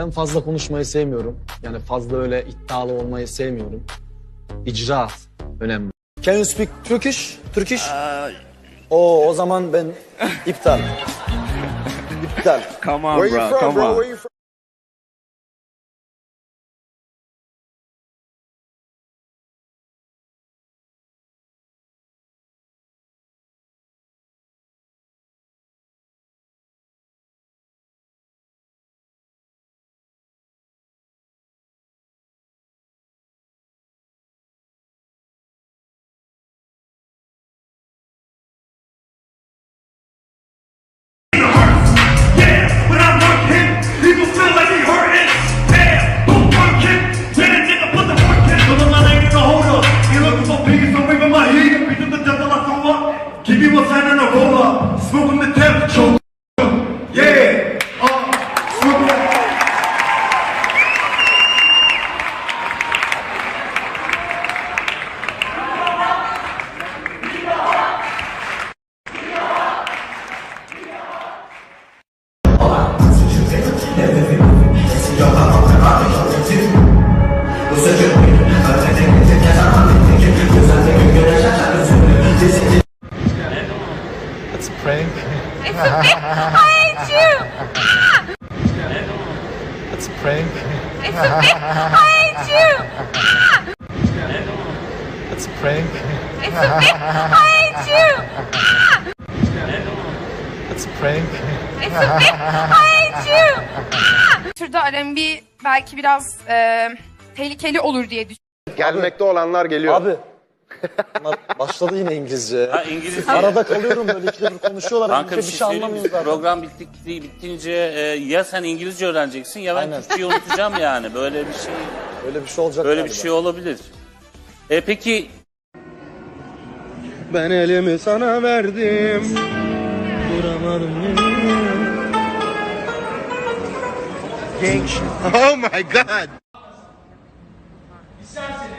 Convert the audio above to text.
Ben fazla konuşmayı sevmiyorum. Yani fazla öyle iddialı olmayı sevmiyorum. İcraat önemli. Can you speak Turkish? Turkish? Oo, o zaman ben iptal. iptal. Come on, Where you bro. from, Come bro? on. Where you from? Me what's in a roller. Smoking the temp choke. Yeah, uh, smoking. I hate you! It's a prank. I hate you! It's a prank. I hate you! It's a prank. I hate you! Türde R&B belki biraz e, tehlikeli olur diye düşünüyorum. Gelmekte olanlar geliyor. Abi. Bunlar başladı yine İngilizce. Ha İngilizce. Arada kalıyorum böyle ikide bir konuşuyorlar. Kanka bir İngilizce şey bir şey söyleyeyim mi? anlamıyoruz zaten. Program bittik, bittince e, ya sen İngilizce öğreneceksin ya ben Aynen. Türkçeyi unutacağım yani. Böyle bir şey Öyle bir şey olacak böyle bir galiba. şey olabilir. E peki Ben elimi sana verdim. Duramadım Genç. Oh my god. İsterseniz